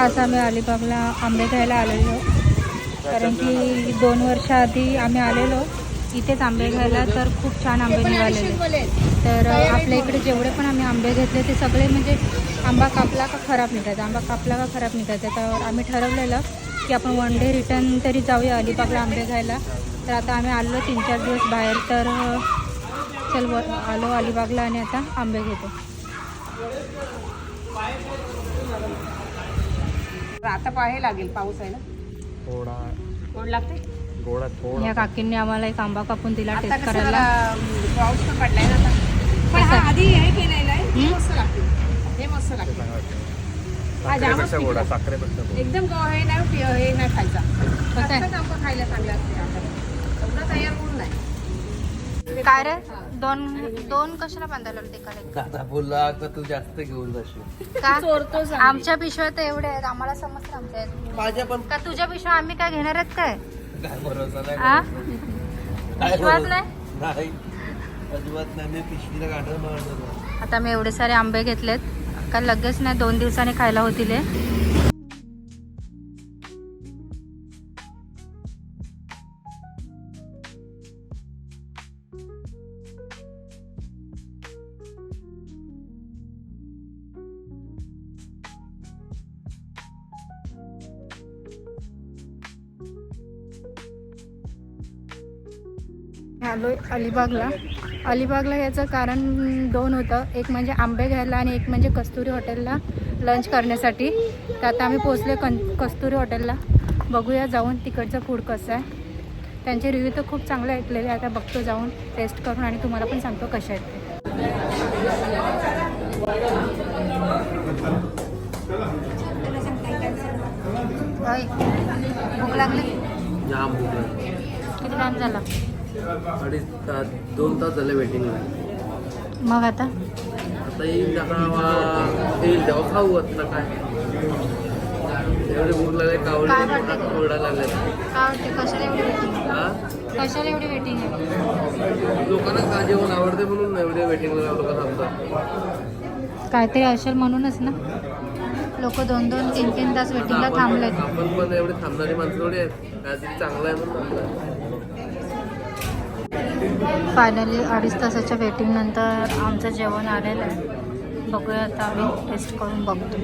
खास आम्ही अलिबागला आंबे घ्यायला आलेलो. कारण की दोन वर्ष आधी आम्ही आलेलो. इथेच आंबे घ्यायला तर खूप छान आंबे निघालेले. तर आपल्या इकडे जेवढे पण आम्ही आंबे घेतले ते सगळे म्हणजे आंबा कापला का खराब निघायचा. आंबा कापला का खराब निघायचा. तर आम्ही ठरवलेलं की आपण वन डे रिटर्न तरी जाऊया अलिबागला आंबे घ्यायला. तर आता आम्ही आलो तीन चार दिवस बाहेर. तर चल आलो अलिबागला आणि आता आंबे घेतो. आता पाहे लागेल पाऊस आहे ना? थोडा गोड लागते गोडा थोडा. या काकींनी आम्हाला एक आंबा कापून दिला आता टेस्ट कसं करायला. जरा, अं, पाऊस पण पडलाय ना आता. पण हा आधी हे केलेलं आहे हे? मस्त लागते हे मस्त लागते. हा, साखरेपेक्षा गोडा. साखरेपेक्षा गोड. एकदम गो- हे नाही पि- हे नाही खायचा. कसं आहे? आंबा खायला चांगला असते आपल्याला एवढा तयार होऊन नाही. काय रे? दोन दोन कशाला बांधायला ते? दादा बोलला का तू जास्त घेऊन जाशील. का? आमच्या पिशव्या तर एवढ्या आहेत आम्हाला समजतं आमच्या आहेत. माझ्या पण. का तुझ्या पिशव्या आम्ही काय घेणार आहेत काय? काय भरोसा नाही आ? काय विश्वास भरोसा- नाही? नाही. अजिबात नाही. मी पिशवीला मारतो आता मी एवढे सारे आंबे घेतलेत. का लगेच नाही दोन दिवसांनी खायला होतील हे. आलोय अलिबागला. अलिबागला याचं कारण दोन होतं. एक म्हणजे आंबे घ्यायला आणि एक म्हणजे कस्तुरी हॉटेलला लंच करण्यासाठी. तर आता आम्ही पोचले कन कस्तुरी हॉटेलला. बघूया जाऊन तिकडचं फूड कसं आहे. त्यांचे रिव्ह्यू तर खूप चांगले ऐकलेले आहे. आता बघतो जाऊन टेस्ट करून आणि तुम्हाला पण सांगतो कसे आहेत ते. भूक लागली. किती टाइम झाला? अडीच तास दोन तास झाले वेटिंगला मग आता? आता येईल आता येईल तेव्हा खाऊ आता काय. एवढे भूक लागले कावडे काय वाटतं? ओरडा लागले. काय वाटते? कशाला एवढी वेटिंग हा कशाला एवढी वेटिंग आहे? लोकांना का जेवण आवडते म्हणून एवढे वेटिंगला लोक थांबतात. काहीतरी असेल म्हणूनच ना? लोक दोन दोन तीन तीन तास वेटिंगला थांबलेत. पण- आपण पण एवढे थांबणारी माणसं थोडी आहेत. काहीतरी चांगलं आहे म्हणून थांबतात फायनली अडीच तासाच्या वेटिंगनंतर आमचं जेवण आलेलं आहे. बघूया आता आम्ही टेस्ट करून बघतो.